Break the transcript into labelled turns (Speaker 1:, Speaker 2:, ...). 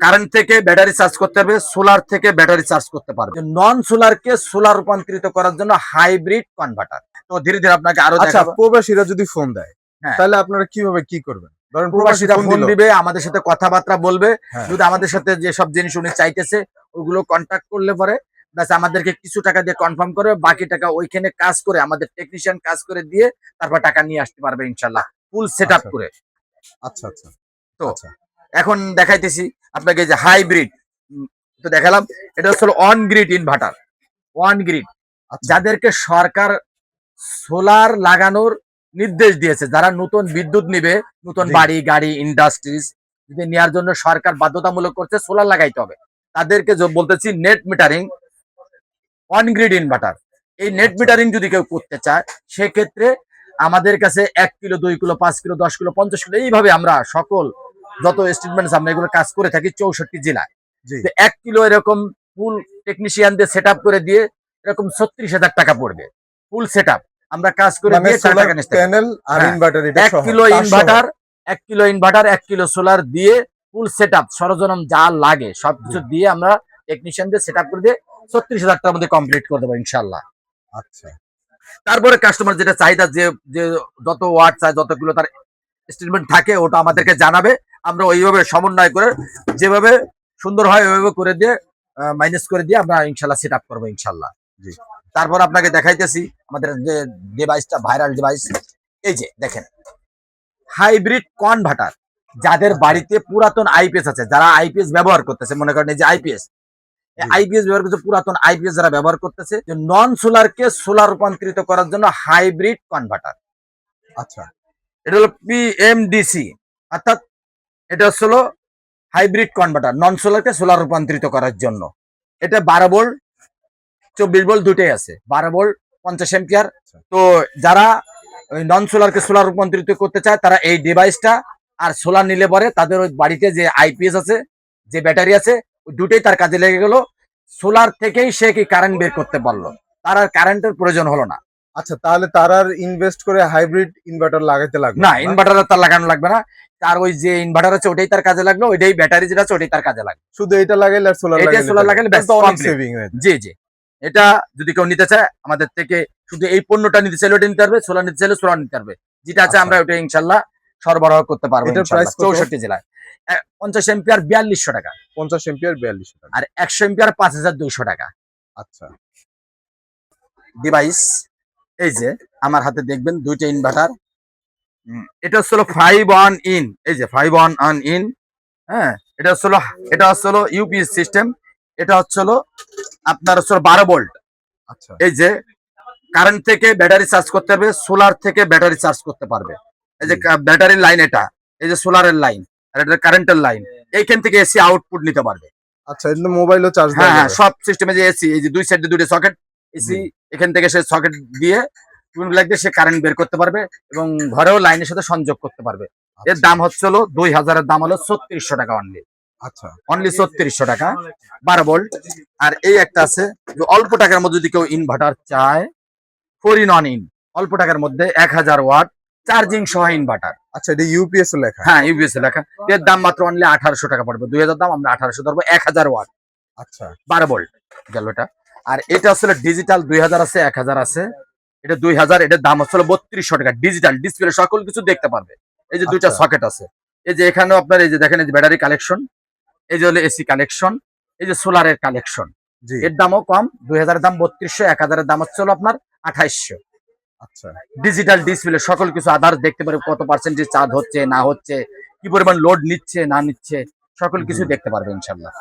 Speaker 1: Current থেকে battery charge করতে পারবে সোলার থেকে ব্যাটারি চার্জ করতে পারবে। নন সোলারকে সোলার রূপান্তরিত করার জন্য হাইব্রিড কনভার্টার তো ধীরে ধীরে আপনাকে আরও
Speaker 2: আচ্ছা প্রবাসীরা যদি ফোন দেয়
Speaker 1: হ্যাঁ।
Speaker 2: তাহলে আপনারা কীভাবে কি করবেন? ধরেন
Speaker 1: প্রবাসীরা ফোন দিবে আমাদের সাথে কথাবার্তা বলবে।
Speaker 2: হ্যাঁ।
Speaker 1: যদি আমাদের সাথে যে সব জিনিস উনি চাইতেছে ওগুলো কন্ট্যাক্ট করলে পরে ব্যাস আমাদেরকে কিছু টাকা দিয়ে কনফার্ম করে বাকি টাকা ওইখানে কাজ করে আমাদের টেকনিশিয়ান কাজ করে দিয়ে তারপর টাকা নিয়ে আসতে পারবে ইনশাল্লাহ ফুল সেট। করে।
Speaker 2: আচ্ছা আচ্ছা।
Speaker 1: তো
Speaker 2: আচ্ছা।
Speaker 1: এখন দেখাইতেছি আপনাকে যে হাইব্রিড তো দেখালাম এটা হচ্ছে on grid inverter on grid
Speaker 2: আচ্ছা।
Speaker 1: যাদেরকে সরকার সোলার লাগানোর নির্দেশ দিয়েছে যারা নতুন বিদ্যুৎ নিবে নতুন বাড়ি গাড়ি ইন্ডাস্ট্রিজ যদি নেওয়ার জন্য সরকার বাধ্যতামূলক করছে সোলার লাগাইতে হবে। তাদেরকে যে বলতেছি net metering on grid inverter এই নেট
Speaker 2: আচ্ছা।
Speaker 1: মিটারিং যদি কেউ করতে চায় সেক্ষেত্রে আমাদের কাছে এক কিলো দুই কিলো পাঁচ কিলো দশ কিলো পঞ্চাশ কিলো এইভাবে আমরা সকল যত স্টেটমেন্ট আমরা এগুলো কাজ করে থাকি চৌষট্টি জেলায়। এক কিলো এরকম ফুল টেকনিশিয়ানদের সেট করে দিয়ে এরকম ছত্রিশ হাজার টাকা পড়বে। ফুল সেট আমরা কাজ করে
Speaker 2: মানে
Speaker 1: দিয়ে।
Speaker 2: প্যানেল আর
Speaker 1: হ্যাঁ।
Speaker 2: ইনভার্টার
Speaker 1: এক কিলো ইনভার্টার এক কিলো ইনভার্টার এক কিলো সোলার দিয়ে ফুল সেট আপ সরঞ্জাম যা লাগে সবকিছু দিয়ে আমরা টেকনিশিয়ানদের সেট করে দিয়ে ছত্রিশ হাজার টাকার মধ্যে কমপ্লিট করে দেবো ইনশাল্লাহ
Speaker 2: আচ্ছা।
Speaker 1: তারপরে কাস্টমার যেটা চাহিদা যে যত ওয়াট চায় যত কিলো তার স্টেটমেন্ট থাকে ওটা আমাদেরকে জানাবে। আমরা ওইভাবে সমন্বয় করে যেভাবে সুন্দর হয় ওইভাবে করে দিয়ে মাইনাস করে দিয়ে আমরা ইনশাল্লাহ সেট আপ করব ইনশাল্লাহ।
Speaker 2: জি।
Speaker 1: তারপর আপনাকে দেখাইতেছি আমাদের যে ডিভাইসটা ভাইরাল ডিভাইস এই যে দেখেন। হাইব্রিড কনভার্টার যাদের বাড়িতে পুরাতন আইপিএস আছে যারা আইপিএস ব্যবহার করতেছে মনে করেন এই যে আইপিএস আইপিএস ব্যবহার করছে পুরাতন আইপিএস যারা ব্যবহার করতেছে যে নন সোলারকে সোলার রূপান্তরিত করার জন্য হাইব্রিড কনভার্টার
Speaker 2: আচ্ছা।
Speaker 1: এটা হলো পিএমডিসি অর্থাৎ এটা হলো হাইব্রিড কনভার্টার নন সোলারকে সোলার রূপান্তরিত করার জন্য। এটা বারো ভোল্ট চব্বিশ ভোল্ট দুটোই আছে বারো ভোল্ট পঞ্চাশ এম্পিয়ার তো যারা নন সোলারকে সোলার রূপান্তরিত করতে চায় তারা এই ডিভাইসটা আর সোলার নিলে পরে তাদের ওই বাড়িতে যে আইপিএস আছে যে ব্যাটারি আছে ওই দুটোই তার কাজে লেগে গেল। সোলার থেকেই সে কি কারেন্ট বের করতে পারল তার আর কারেন্টের প্রয়োজন হলো না।
Speaker 2: আচ্ছা তাহলে তার আর ইনভেস্ট করে হাইব্রিড ইনভার্টার লাগাইতে লাগবে
Speaker 1: না ইনভার্টার তার লাগানো লাগবে না। তার ওই যে ইনভার্টার আছে ওটাই তার কাজে লাগল ওইটাই ব্যাটারি যেটা আছে ওটাই তার কাজে লাগবে
Speaker 2: শুধু এটা লাগাইলে আর সোলার
Speaker 1: এটা
Speaker 2: লাগাইলে
Speaker 1: solar লাগাইলে
Speaker 2: সেভিং হয়ে
Speaker 1: জি জি। এটা যদি কেউ নিতে চায় আমাদের থেকে শুধু এই পণ্যটা নিতে চাইলে ওটা নিতে পারবে সোলার নিতে চাইলে সোলার নিতে পারবে। যেটা আছে
Speaker 2: আচ্ছা।
Speaker 1: আমরা ওটা ইনশাল্লাহ সরবরাহ করতে পারব? চৌষট্টি জেলায়। পঞ্চাশ এম্পিয়ার বিয়াল্লিশশো টাকা।
Speaker 2: পঞ্চাশ এম্পিয়ার বিয়াল্লিশ টাকা।
Speaker 1: আর একশো এম্পিয়ার পাঁচ হাজার দুইশো টাকা।
Speaker 2: আচ্ছা।
Speaker 1: ডিভাইস এই যে আমার হাতে দেখবেন দুইটা ইনভার্টার এটা হচ্ছিল ফাইভ ওয়ান ইন এই যে ফাইভ ওয়ান অন ইন হ্যাঁ এটা হচ্ছিল এটা হচ্ছিল ইউপিএস সিস্টেম এটা হচ্ছিল আপনার হচ্ছিল বারো ভোল্ট
Speaker 2: আচ্ছা।
Speaker 1: এই যে কারেন্ট থেকে ব্যাটারি চার্জ করতে পারবে সোলার থেকে ব্যাটারি চার্জ করতে পারবে। এই যে ব্যাটারির লাইন এটা এই যে সোলারের লাইন আর এটা কারেন্টের লাইন এইখান থেকে এসি আউটপুট নিতে পারবে।
Speaker 2: আচ্ছা এটা মোবাইলও চার্জ
Speaker 1: হ্যাঁ হ্যাঁ সব সিস্টেমে যে এসি এই যে দুই সাইডে দুটো সকেট এসি এখান থেকে সে সকেট দিয়ে টুন দিয়ে সে কারেন্ট বের করতে পারবে এবং ঘরেও লাইনের সাথে সংযোগ করতে পারবে। এর
Speaker 2: আচ্ছা,
Speaker 1: দাম হচ্ছে হলো দুই হাজারের দাম হলো ছত্রিশশো টাকা অনলি
Speaker 2: আচ্ছা।
Speaker 1: অনলি ছত্রিশশো টাকা। বারো ভোল্ট আর এই একটা আছে যে অল্প টাকার মধ্যে যদি কেউ ইনভার্টার চায় ফোর ইন অন ইন অল্প টাকার মধ্যে এক হাজার ওয়াট চার্জিং সহ ইনভার্টার
Speaker 2: আচ্ছা এটা ইউপিএস লেখা।
Speaker 1: হ্যাঁ ইউবিএস লেখা। এর দাম মাত্র অনলি আঠারোশো টাকা পড়বে। দুই হাজার দাম আমরা আঠারোশো ধরবো এক হাজার ওয়াট
Speaker 2: আচ্ছা।
Speaker 1: বারো ভোল্ট গেল এটা। আর এটা আসলে ডিজিটাল দুই হাজার আছে এক হাজার আছে। এটা দুই হাজার এটার দাম হচ্ছে বত্রিশশো টাকা ডিজিটাল ডিসপ্লে সকল কিছু দেখতে পারবে। এই যে দুইটা
Speaker 2: আচ্ছা।
Speaker 1: সকেট আছে। এই যে এখানেও আপনার এই যে দেখেন এই যে ব্যাটারি কালেকশন এই যে হলো এসি কালেকশন এই যে সোলারের কালেকশন এর দামও কম দুই হাজারের দাম বত্রিশশো এক হাজারের দাম হচ্ছে আপনার আঠাইশশো।
Speaker 2: আচ্ছা।
Speaker 1: ডিজিটাল ডিসপ্লে সকল কিছু আধার দেখতে পারবে কত পার্সেন্টেজ চার্জ হচ্ছে না হচ্ছে কি পরিমাণ লোড নিচ্ছে না নিচ্ছে সকল কিছু দেখতে পারবে ইনশাল্লাহ।